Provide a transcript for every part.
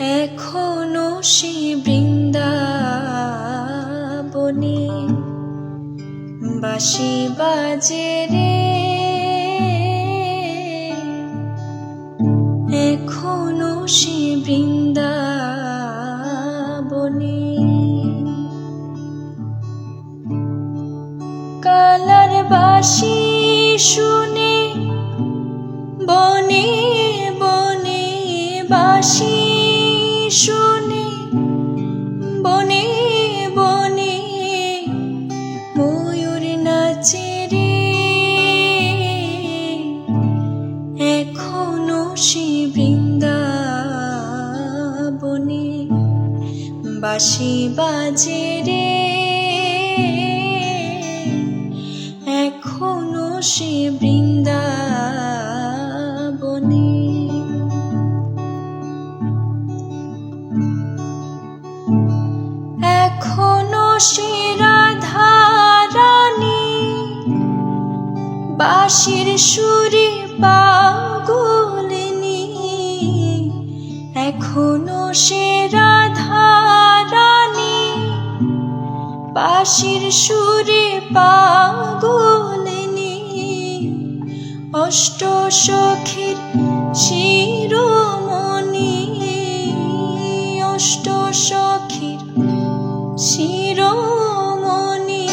এখনও সে বৃন্দাবনে বাসি বাজে রে। এখনও সে বৃন্দাবনে কালার বাসি শুনে বনে বনে বাসি বাসি বাজে রে। এখনও সে বৃন্দাবনে। এখনও সে রাধারানী বাঁশির সুরে পাগলনি এখনও সে রাধারানী বাঁশির সুরে পাগলনি। অষ্ট সখীর শিরোমণি। অষ্ট সখীর শিরোমণি।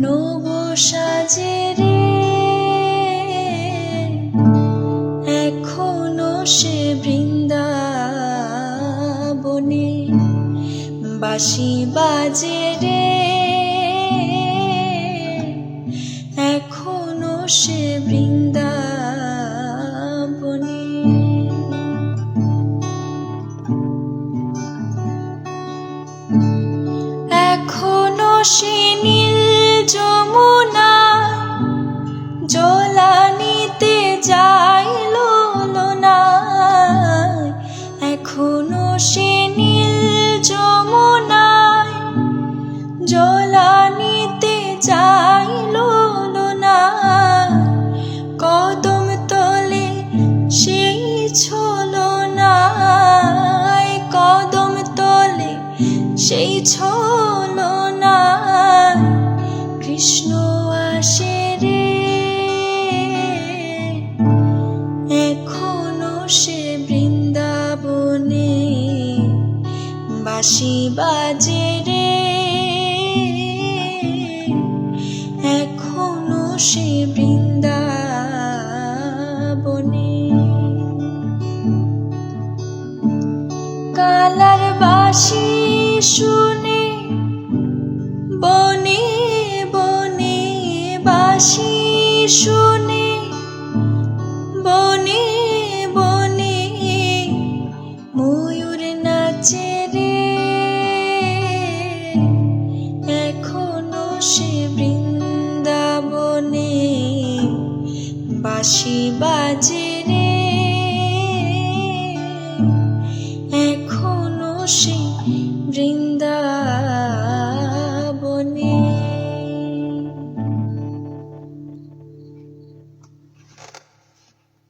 নব সাজে এখনও সে বৃন্দাবনে বাসি বাজে রে। এখনও সে বৃন্দাবনে। এখনও সে নীল যমুনা সেই না কৃষ্ণ আসে রে। এখনও সে বৃন্দাবনে বাসি বাজে রে। এখনও সে বৃন্দাবনে কালার বাসি শুনে বনে বনে বাসি শুনে বনে বনে ময়ূর নাচে রে। এখনও সে বৃন্দাবনে বাসি বাজে।